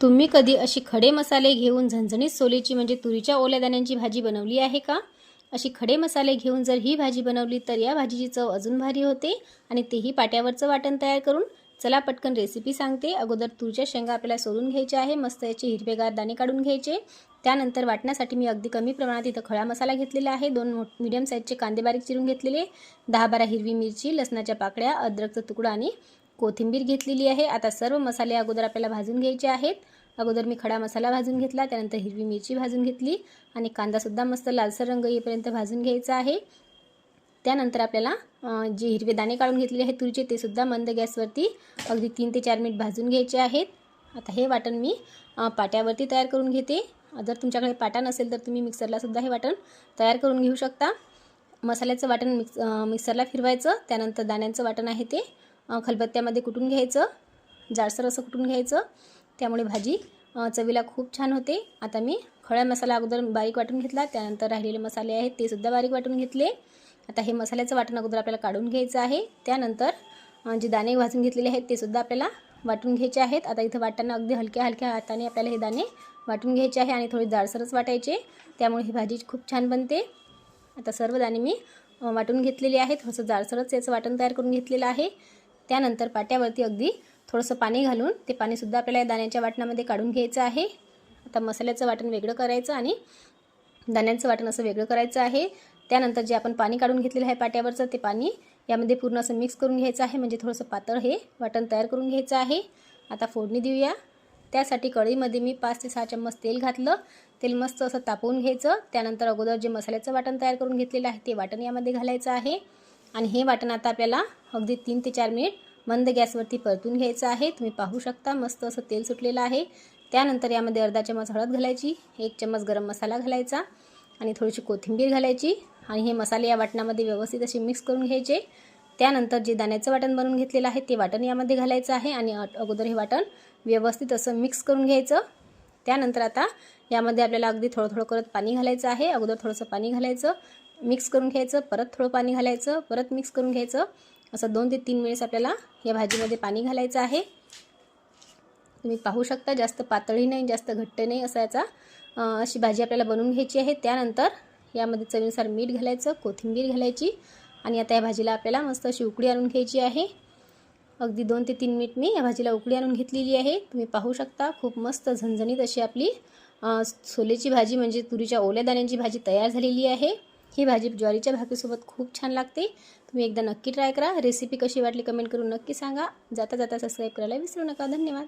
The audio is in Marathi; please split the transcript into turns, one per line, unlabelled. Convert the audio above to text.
तुम्ही कधी अशी खडे मसाले घेऊन झणझणीत सोलेची म्हणजे तुरीच्या ओल्या दाण्यांची भाजी बनवली आहे का? अशी खडे मसाले घेऊन जर ही भाजी बनवली तर या भाजीची चव अजून भारी होते आणि तेही पाट्यावरचं वाटण तयार करून. चला पटकन रेसिपी सांगते. अगोदर तुरीच्या शेंगा आपल्याला सोलून घ्यायच्या आहे. मस्त याचे हिरवेगार दाणे काढून घ्यायचे. त्यानंतर वाटण्यासाठी मी अगदी कमी प्रमाणात इथं खळा मसाला घेतलेला आहे. दोन मोठ मिडियम साईजचे कांदे बारीक चिरून घेतलेले. दहा बारा हिरवी मिरची लसणाच्या पाकळ्या अद्रकचा तुकडा आणि कोथिंबीर घेतलेली आहे. आता सर्व मसाले अगोदर आपल्याला भाजून घ्यायचे आहेत. अगोदर मी खडा मसाला भाजून घेतला त्यानंतर हिरवी मिरची भाजून घेतली आणि कांदासुद्धा मस्त लालसर रंग येईपर्यंत भाजून घ्यायचा आहे. त्यानंतर आपल्याला जे हिरवे दाणे काढून घेतलेले आहेत तुरीचे ते सुद्धा मंद गॅसवरती अगदी तीन ते चार मिनिट भाजून घ्यायचे आहेत. आता हे वाटण मी पाट्यावरती तयार करून घेते. जर तुमच्याकडे पाटा नसेल तर तुम्ही मिक्सरलासुद्धा हे वाटण तयार करून घेऊ शकता. मसाल्याचं वाटण मिक्स मिक्सरला फिरवायचं त्यानंतर दाण्यांचं वाटण आहे ते. खलबत्त्यामध्ये कुटून घ्यायचं जाडसर असं कुटून घ्यायचं. त्यामुळे भाजी चवीला खूप छान होते. आता मी खळा मसाला अगोदर बारीक वाटून घेतला त्यानंतर राहिलेले मसाले आहेत ते सुद्धा बारीक वाटून घेतले. आता हे मसाल्याचं वाटण अगोदर आपल्याला काढून घ्यायचं आहे. त्यानंतर जे दाणे भाजून घेतलेले आहेत ते सुद्धा आपल्याला वाटून घ्यायचे आहेत. आता इथं वाटताना अगदी हलक्या हलक्या हाताने आपल्याला हे दाणे वाटून घ्यायचे आहे आणि थोडी जाडसरच वाटायचे. त्यामुळे ही भाजी खूप छान बनते. आता सर्व दाणे मी वाटून घेतलेले आहेत. थोडंसं जाडसरच याचं वाटण तयार करून घेतलेलं आहे. त्यानंतर पाट्यावरती अगदी थोडंसं पाणी घालून ते पाणीसुद्धा आपल्याला या दाण्याच्या वाटणामध्ये काढून घ्यायचं आहे. आता मसाल्याचं वाटण वेगळं करायचं आणि दाण्यांचं वाटण असं वेगळं करायचं आहे. त्यानंतर जे आपण पाणी काढून घेतलेलं आहे पाट्यावरचं ते पाणी यामध्ये पूर्ण असं मिक्स करून घ्यायचं आहे. म्हणजे थोडंसं पातळ हे वाटण तयार करून घ्यायचं आहे. आता फोडणी देऊया. त्यासाठी कढईमध्ये मी पाच ते सहा चम्मच तेल घातलं. तेल मस्त असं तापवून घ्यायचं. त्यानंतर अगोदर जे मसाल्याचं वाटण तयार करून घेतलेलं आहे ते वाटण यामध्ये घालायचं आहे. आणि हे वाटण आता आपल्याला अगदी तीन ते चार मिनिट मंद गॅसवरती परतून घ्यायचं आहे. तुम्ही पाहू शकता मस्त असं तेल सुटलेलं आहे. त्यानंतर यामध्ये अर्धा चम्मच हळद घालायची एक चम्मच गरम मसाला घालायचा आणि थोडीशी कोथिंबीर घालायची आणि हे मसाले या वाटणामध्ये व्यवस्थित असे मिक्स करून घ्यायचे. त्यानंतर जे दाण्याचं वाटण बनवून घेतलेलं आहे ते वाटण यामध्ये घालायचं आहे आणि अगोदर हे वाटण व्यवस्थित असं मिक्स करून घ्यायचं. त्यानंतर आता यामध्ये आपल्याला अगदी थोडं थोडं करत पाणी घालायचं आहे. अगोदर थोडंसं पाणी घालायचं मिक्स करून घ्यायचं परत थोडं पाणी घालायचं परत मिक्स करून घ्यायचं. असं दोन ते तीन वेळेस आपल्याला या भाजीमध्ये पाणी घालायचं आहे. तुम्ही पाहू शकता जास्त पातळी नाही जास्त घट्ट नाही असा याचा अशी भाजी आपल्याला बनवून घ्यायची आहे. त्यानंतर यामध्ये चवीनुसार मीठ घालायचं कोथिंबीर घालायची आणि आता या भाजीला आपल्याला मस्त अशी उकडी आणून घ्यायची आहे. अगदी दोन ते तीन मिनिट मी या भाजीला उकळी आणून घेतलेली आहे. तुम्ही पाहू शकता खूप मस्त झणझणीत अशी आपली छोलेची भाजी म्हणजे तुरीच्या ओल्या दाण्यांची भाजी तयार झालेली आहे. ही भाजी ज्वारीच्या भाकरीसोबत खूप छान लागते. तुम्ही एकदा नक्की ट्राय करा. रेसिपी कशी वाटली कमेंट करून नक्की सांगा. जाता जाता सबस्क्राईब करायला विसरू नका. धन्यवाद.